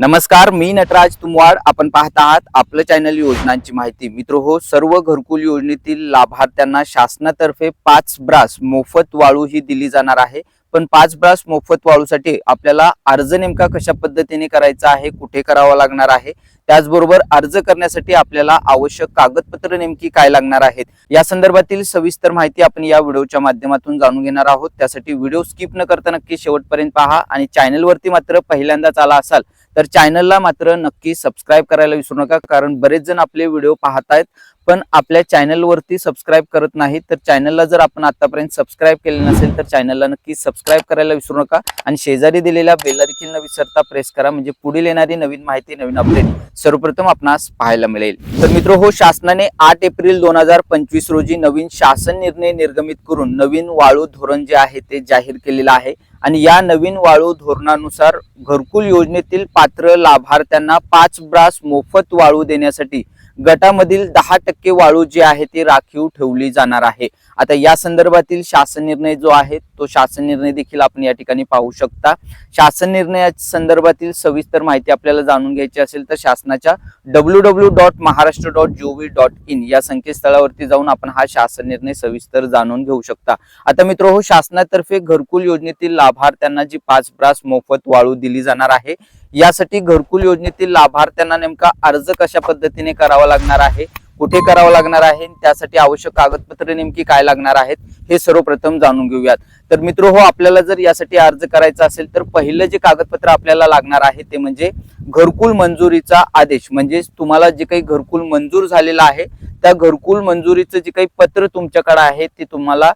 नमस्कार मी नटराज तुमवाड. आपण पाहत आहात आपलं चॅनल योजनांची माहिती. मित्र हो सर्व घरकुल योजनेतील लाभार्थ्यांना शासनातर्फे पाच ब्रास मोफत वाळू ही दिली जाणार आहे. पण पाच ब्रास मोफत वाळूसाठी आपल्याला अर्ज नेमका कशा पद्धतीने करायचा आहे कुठे करावा लागणार आहे त्याचबरोबर अर्ज करण्यासाठी आपल्याला आवश्यक कागदपत्र नेमकी काय लागणार आहेत या संदर्भातील सविस्तर माहिती आपण या व्हिडिओच्या माध्यमातून जाणून घेणार आहोत. त्यासाठी व्हिडिओ स्किप न करता नक्की शेवटपर्यंत पहा आणि चॅनलवरती मात्र पहिल्यांदाच आला असाल तर चॅनलला मात्र नक्की सबस्क्राईब करायला विसरू नका कारण बरेच जण आपले व्हिडिओ पाहतायत पण आपल्या चॅनलवरती सबस्क्राईब करत नाहीत. तर चॅनलला जर आपण आतापर्यंत सबस्क्राईब केले नसेल तर चॅनलला नक्की सबस्क्राईब करायला विसरू नका. आणि शेजारी दिलेल्या बेलला देखील न विसरता प्रेस करा म्हणजे पुढील येणारी नवीन माहिती नवीन अपडेट सर्वप्रथम आपणास पाहायला मिळेल. तर मित्र हो शासनाने आठ एप्रिल दोन हजार पंचवीस रोजी नवीन शासन निर्णय निर्गमित करून नवीन वाळू धोरण जे आहे ते जाहीर केलेलं आहे. आणि या नवीन वाळू धोरणानुसार घरकुल योजनेतील पात्र लाभार्थ्यांना पाच ब्रास मोफत वाळू देण्यासाठी गटामधील दहा टक्के वाळू जी आहे ती राखीव ठेवली जाणार आहे. आता या संदर्भातील शासन निर्णय जो आहे तो शासन निर्णय देखील आपण या ठिकाणी पाहू शकता. शासन निर्णया संदर्भातील सविस्तर माहिती आपल्याला जाणून घ्यायची असेल तर शासनाच्या W W dot Maharashtra dot gov dot in या संकेतस्थळावरती जाऊन आपण हा शासन निर्णय सविस्तर जाणून घेऊ शकता. आता मित्र हो शासनातर्फे घरकुल योजनेतील लाभार्थ्यांना जी पाच ब्रास मोफत वाळू दिली जाणार आहे यासाठी घरकुल योजनेतील लाभार्थ्यांना नेमका अर्ज कशा पद्धतीने करावा लागणार आहे? कुठे करावं लागणार आहे त्यासाठी आवश्यक कागदपत्रे नेमकी काय लागणार आहेत हे सर्वप्रथम जाणून घेऊयात. तर मित्र हो आपल्याला जर यासाठी अर्ज करायचा असेल तर पहिलं जे कागदपत्र आपल्याला लागणार आहे ते म्हणजे घरकुल मंजुरीचा आदेश. म्हणजेच तुम्हाला जे काही घरकुल मंजूर झालेलं आहे त्या घरकुल मंजुरीचं जे काही पत्र तुमच्याकडे आहे ते तुम्हाला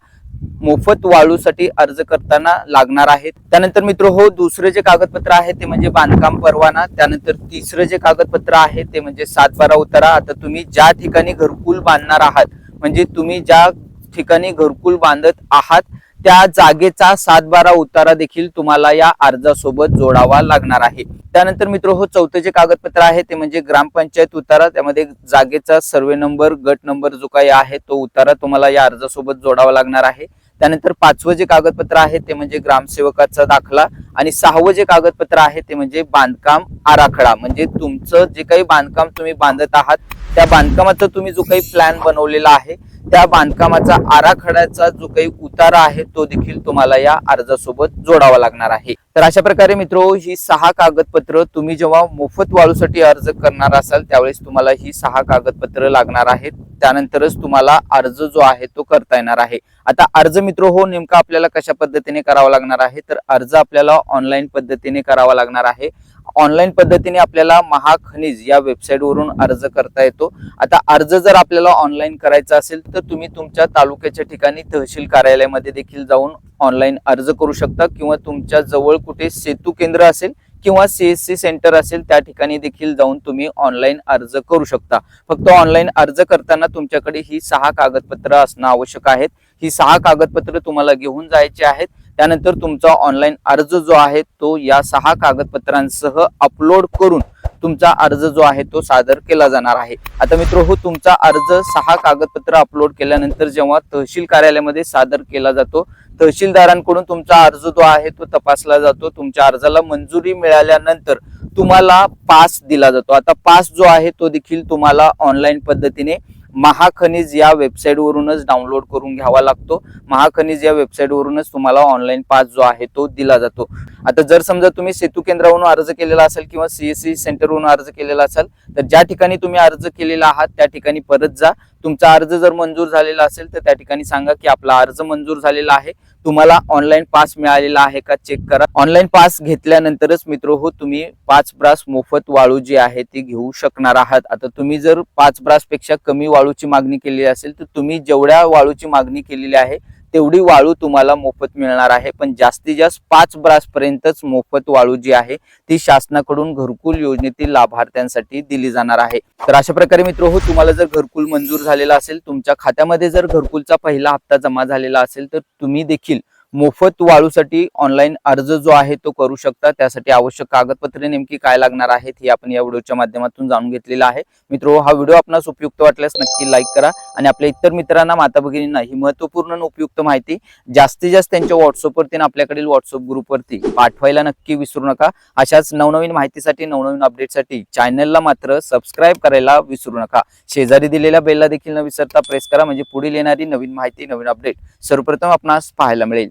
मोफत वाळूसाठी अर्ज करताना लागणार आहेत. त्यानंतर मित्र हो दुसरं जे कागदपत्र आहे ते म्हणजे बांधकाम परवाना. त्यानंतर तिसरं जे कागदपत्र आहे ते म्हणजे सातबारा उतारा. आता तुम्ही ज्या ठिकाणी घरकुल बांधणार आहात म्हणजे तुम्ही ज्या ठिकाणी घरकुल बांधत आहात त्या जागेचा सातबारा उतारा देखील तुम्हाला या अर्जासोबत जोडावा लागणार आहे. त्यानंतर मित्र हो चौथं जे कागदपत्र आहे ते म्हणजे ग्रामपंचायत उतारा. त्यामध्ये जागेचा सर्वे नंबर गट नंबर जो काही आहे तो उतारा तुम्हाला या अर्जासोबत जोडावा लागणार आहे. त्यानंतर पाचवं जे कागदपत्र आहे ते म्हणजे ग्रामसेवकाचा दाखला आणि सहावं जे कागदपत्र आहे ते म्हणजे बांधकाम आराखडा. म्हणजे तुमचं जे काही बांधकाम तुम्ही बांधत आहात त्या बांधकामाचा तुम्ही जो काही प्लॅन बनवलेला आहे त्या बांधकामाचा आराखड्याचा जो काही उतारा आहे तो देखील तुम्हाला या अर्जासोबत जोडावा लागणार आहे. तर अशा प्रकारे मित्र ही सहा कागदपत्र तुम्ही जेव्हा मोफत वाळूसाठी अर्ज करणार असाल त्यावेळेस तुम्हाला ही सहा कागदपत्र लागणार आहेत. त्यानंतरच तुम्हाला अर्ज जो आहे तो करता येणार आहे. आता अर्ज मित्र हो नेमका आपल्याला कशा पद्धतीने करावा लागणार आहे? तर अर्ज आपल्याला ऑनलाईन पद्धतीने करावा लागणार आहे. ऑनलाईन पद्धतीने आपल्याला महाखनिज या वेबसाईटवरून अर्ज करता येतो. आता अर्ज जर आपल्याला ऑनलाईन करायचा असेल तर तुम्ही तुमच्या तालुक्याच्या ठिकाणी तहसील कार्यालयामध्ये देखील जाऊन ऑनलाईन अर्ज करू शकता किंवा तुमच्या जवळ कुठे सेतू केंद्र असेल किंवा सीएससी सेंटर असेल त्या ठिकाणी देखील जाऊन तुम्ही ऑनलाईन अर्ज करू शकता. फक्त ऑनलाईन अर्ज करताना तुमच्याकडे ही सहा कागदपत्र असणं आवश्यक आहेत. ही सहा कागदपत्र तुम्हाला घेऊन जायची आहेत. त्यानंतर तुमचा ऑनलाईन अर्ज जो आहे तो या सहा कागदपत्रांसह अपलोड करून तुमचा अर्ज जो आहे तो सादर केला जाणार आहे. आता मित्र हो तुमचा अर्ज सहा कागदपत्र अपलोड केल्यानंतर जेव्हा तहसील कार्यालयामध्ये सादर केला जातो तहसीलदारांकडून तुमचा अर्ज जो आहे तो तपासला जातो. तुमच्या अर्जाला मंजुरी मिळाल्यानंतर तुम्हाला पास दिला जातो. आता पास जो आहे तो देखील तुम्हाला ऑनलाईन पद्धतीने महाखनिज या वेबसाईटवरूनच डाउनलोड करून घ्यावा लागतो. महाखनिज या वेबसाईटवरूनच तुम्हाला ऑनलाईन पास जो आहे तो दिला जातो. आता जर समजा तुम्ही सेतू केंद्रावरून अर्ज केलेला असेल किंवा सीएससी सेंटरवरून अर्ज केलेला असाल तर ज्या ठिकाणी तुम्ही अर्ज केलेला आहात त्या ठिकाणी परत जा. तुमचा अर्ज जर मंजूर झालेला असेल तर त्या ठिकाणी सांगा की आपला अर्ज मंजूर झालेला आहे. तुम्हाला ऑनलाईन पास मिळालेला आहे का? चेक करा. ऑनलाईन पास घेतल्यानंतरच मित्र हो तुम्ही पाच ब्रास मोफत वाळू जी आहे ती घेऊ शकणार आहात. आता तुम्ही जर पाच ब्रासपेक्षा कमी वाळूची मागणी केलेली असेल तर तुम्ही जेवढ्या वाळूची मागणी केलेली आहे तेवढी वाळू तुम्हाला मोफत मिळणार आहे. पण जास्तीत जास्त पाच ब्रासपर्यंतच मोफत वाळू जी आहे ती शासनाकडून घरकुल योजनेतील लाभार्थ्यांसाठी दिली जाणार आहे. तर अशा प्रकारे मित्र हो तुम्हाला जर घरकुल मंजूर झालेला असेल तुमच्या खात्यामध्ये जर घरकुलचा पहिला हप्ता जमा झालेला असेल तर तुम्ही देखील मोफत वाळूसाठी ऑनलाईन अर्ज जो आहे तो करू शकता. त्यासाठी आवश्यक कागदपत्रे नेमकी काय लागणार आहेत हे आपण या व्हिडिओच्या माध्यमातून जाणून घेतलेलं आहे. मित्र हा व्हिडिओ आपणास उपयुक्त वाटल्यास नक्की लाईक करा आणि आपल्या इतर मित्रांना माता भगिनींना ही महत्त्वपूर्ण उपयुक्त माहिती जास्तीत जास्त त्यांच्या व्हॉट्सअपवरती आणि आपल्याकडील व्हॉट्सअप ग्रुपवरती पाठवायला नक्की विसरू नका. अशाच नवनवीन माहितीसाठी नवनवीन अपडेटसाठी चॅनलला मात्र सबस्क्राईब करायला विसरू नका. शेजारी दिलेल्या बेलला देखील न विसरता प्रेस करा. म्हणजे पुढील येणारी नवीन माहिती नवीन अपडेट सर्वप्रथम आपणास पाहायला मिळेल.